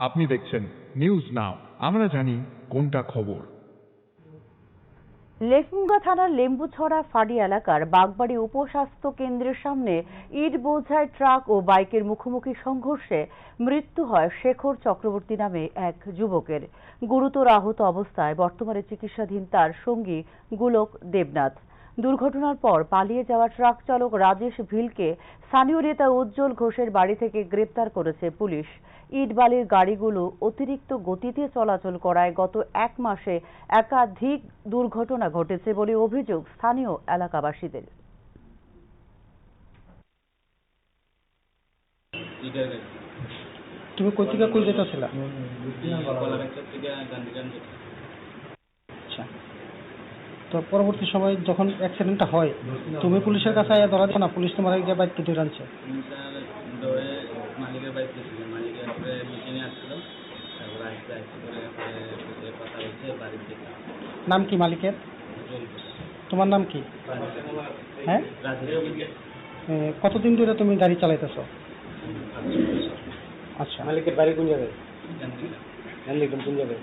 আপনি দেখছেন news now আমরা জানি কোনটা খবর। লেফুঙ্গা থানার লেম্বুছড়া ফাঁড়ি এলাকার বাগবাড়ি উপস্বাস্থ্য কেন্দ্রের সামনে ইট বোঝাই ট্রাক ও বাইকের মুখোমুখি সংঘর্ষে মৃত্যু হয় শেখর চক্রবর্তী নামে এক যুবকের। গুরুতর আহত অবস্থায় বর্তমানে চিকিৎসাধীন তার সঙ্গী গোলক দেবনাথ। দুর্ঘটনার পর পালিয়ে যাওয়া ট্রাক চালক রাজেশ ভিলকে স্থানীয় নেতা উজ্জ্বল ঘোষের বাড়ি থেকে গ্রেপ্তার করেছে পুলিশ। ইট বালির গাড়িগুলো অতিরিক্ত গতিতে চলাচল করায় গত এক মাসে একাধিক দুর্ঘটনা ঘটেছে বলে অভিযোগ স্থানীয় এলাকাবাসীদের। তুমি থেকে কই যেতেছিলা কলাগাছের থেকে গান্ধীগ্রাম যেতে আচ্ছা তো পরবর্তী সময় যখন অ্যাক্সিডেন্টটা হয়, তুমি পুলিশের কাছে আয়া ধরা না, পুলিশ তোমার গিয়ে বাইক ধরে আনছে নাম কি মালিকের? তোমার নাম কি? হ্যাঁ? কতদিন ধরে তুমি গাড়ি চালাইতেছো? আচ্ছা। মালিকের বাড়ি কোন জায়গায়? কোন জায়গায়?